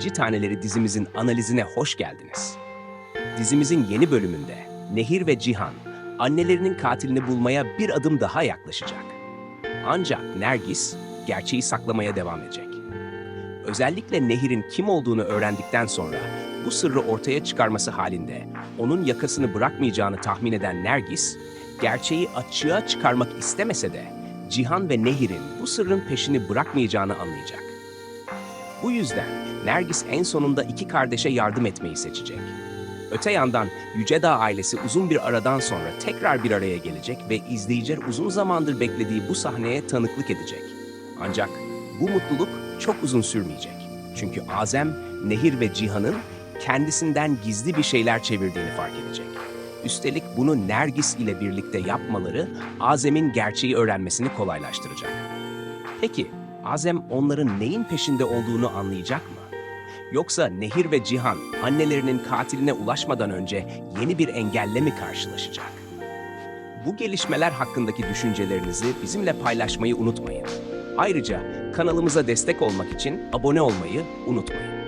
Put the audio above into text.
Taneleri dizimizin analizine hoş geldiniz. Dizimizin yeni bölümünde Nehir ve Cihan annelerinin katilini bulmaya bir adım daha yaklaşacak. Ancak Nergis gerçeği saklamaya devam edecek. Özellikle Nehir'in kim olduğunu öğrendikten sonra bu sırrı ortaya çıkarması halinde onun yakasını bırakmayacağını tahmin eden Nergis, gerçeği açığa çıkarmak istemese de Cihan ve Nehir'in bu sırrın peşini bırakmayacağını anlayacak. Bu yüzden Nergis en sonunda iki kardeşe yardım etmeyi seçecek. Öte yandan Yüce Dağ ailesi uzun bir aradan sonra tekrar bir araya gelecek ve izleyiciler uzun zamandır beklediği bu sahneye tanıklık edecek. Ancak bu mutluluk çok uzun sürmeyecek. Çünkü Azem, Nehir ve Cihan'ın kendisinden gizli bir şeyler çevirdiğini fark edecek. Üstelik bunu Nergis ile birlikte yapmaları Azem'in gerçeği öğrenmesini kolaylaştıracak. Peki Azem onların neyin peşinde olduğunu anlayacak mı? Yoksa Nehir ve Cihan annelerinin katiline ulaşmadan önce yeni bir engelle mi karşılaşacak? Bu gelişmeler hakkındaki düşüncelerinizi bizimle paylaşmayı unutmayın. Ayrıca kanalımıza destek olmak için abone olmayı unutmayın.